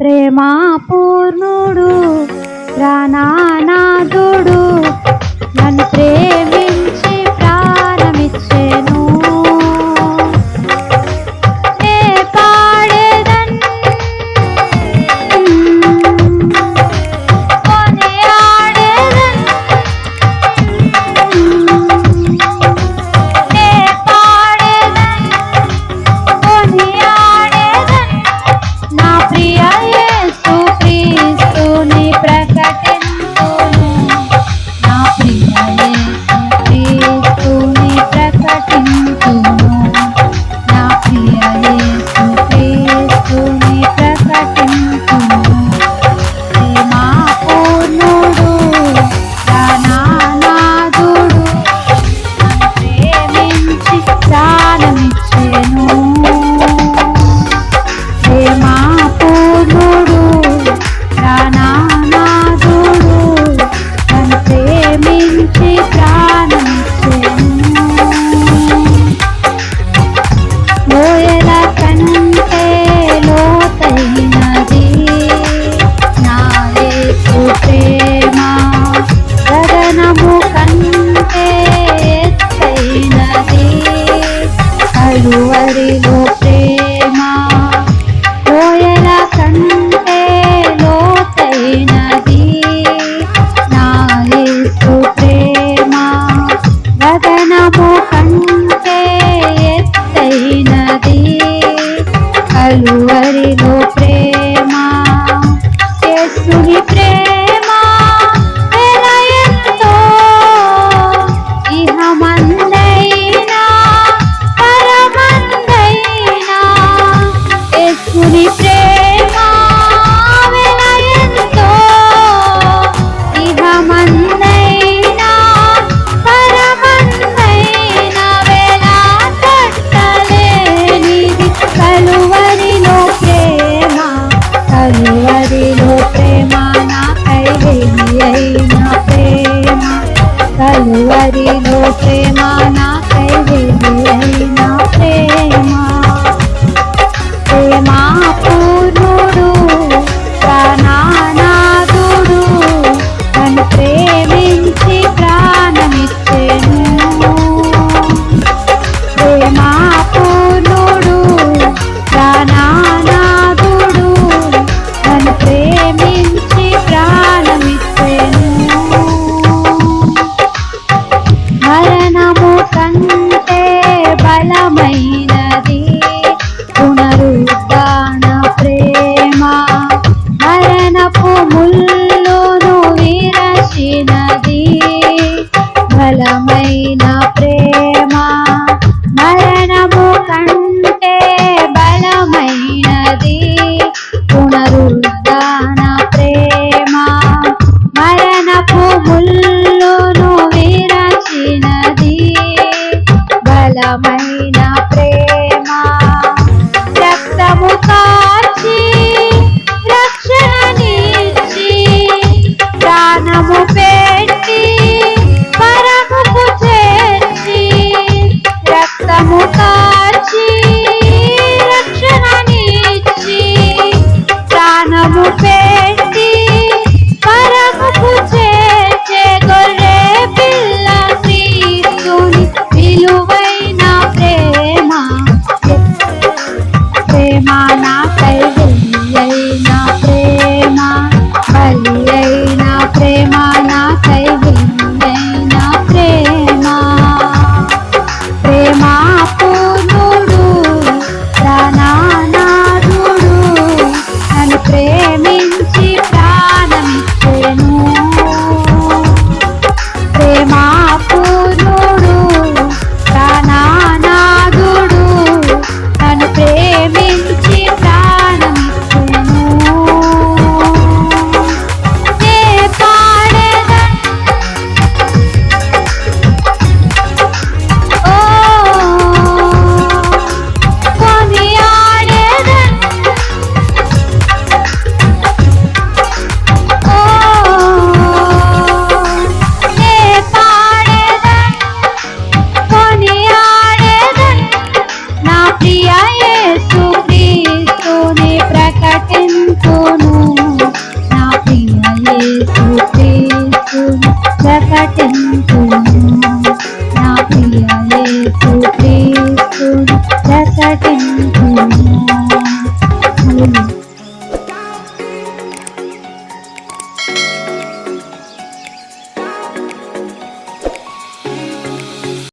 ప్రేమాపూర్ణుడు ప్రాణానాథుడు ಮಾಡಿನೋ మువరిలో ప్రేమ నాకై వెళ్ళిన ప్రేమ మరణము కంటే బలమైనది పునరుద్ధాన ప్రేమ. మరణపు ముల్ my 嗯